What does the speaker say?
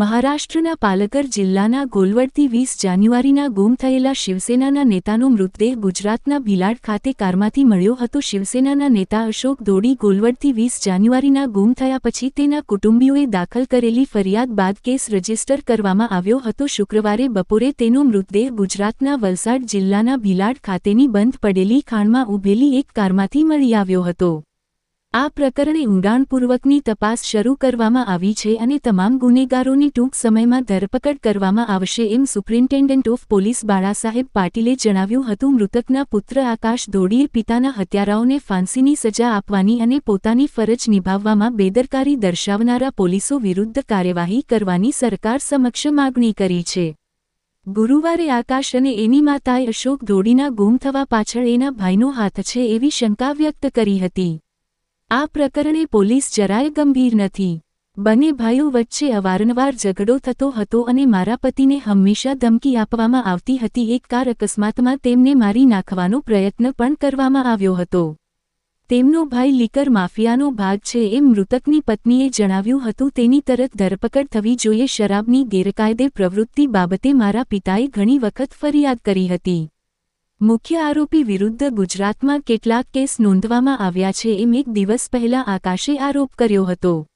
મહારાષ્ટ્રના પાલકર જિલ્લાના ગોલવડથી વીસ જાન્યુઆરીના ગુમ થયેલા શિવસેનાના નેતાનો મૃતદેહ ગુજરાતના ભિલાડ ખાતે કારમાંથી મળ્યો હતો. શિવસેનાના નેતા અશોક દોડી ગોલવડથી વીસ જાન્યુઆરીના ગુમ થયા પછી તેના કુટુંબીઓએ દાખલ કરેલી ફરિયાદ બાદ કેસ રજિસ્ટર કરવામાં આવ્યો હતો. શુક્રવારે બપોરે તેનો મૃતદેહ ગુજરાતના વલસાડ જિલ્લાના ભિલાડ ખાતેની બંધ પડેલી ખાણમાં ઊભેલી એક કારમાંથી મળી આવ્યો હતો. આ પ્રકરણે ઊંડાણપૂર્વકની તપાસ શરૂ કરવામાં આવી છે અને તમામ ગુનેગારોની ટૂંક સમયમાં ધરપકડ કરવામાં આવશે એમ સુપ્રિન્ટેન્ડન્ટ ઓફ પોલીસ બાળાસાહેબ પાટીલે જણાવ્યું હતું. મૃતકના પુત્ર આકાશ ધોડીએ પિતાના હત્યારાઓને ફાંસીની સજા આપવાની અને પોતાની ફરજ નિભાવવામાં બેદરકારી દર્શાવનારા પોલીસો વિરુદ્ધ કાર્યવાહી કરવાની સરકાર સમક્ષ માગણી કરી છે. ગુરુવારે આકાશ અને એની માતાએ અશોક ધોડીના ગુમ થવા પાછળ એના ભાઈનો હાથ છે એવી શંકા વ્યક્ત કરી હતી. આ પ્રકરણે પોલીસ જરાય ગંભીર નથી. બંને ભાઈઓ વચ્ચે અવારનવાર ઝઘડો થતો હતો અને મારા પતિને હંમેશા ધમકી આપવામાં આવતી હતી. એક કાર અકસ્માતમાં તેમને મારી નાખવાનો પ્રયત્ન પણ કરવામાં આવ્યો હતો. તેમનો ભાઈ લીકર માફિયાનો ભાગ છે એમ મૃતકની પત્નીએ જણાવ્યું હતું. તેની તરત ધરપકડ થવી જોઈએ. શરાબની ગેરકાયદે પ્રવૃત્તિ બાબતે મારા પિતાએ ઘણી વખત ફરિયાદ કરી હતી. મુખ્ય આરોપી વિરુદ્ધ ગુજરાતમાં કેટલાક કેસ નોંધવામાં આવ્યા છે એમ એક દિવસ પહેલા આકાશે આરોપ કર્યો હતો.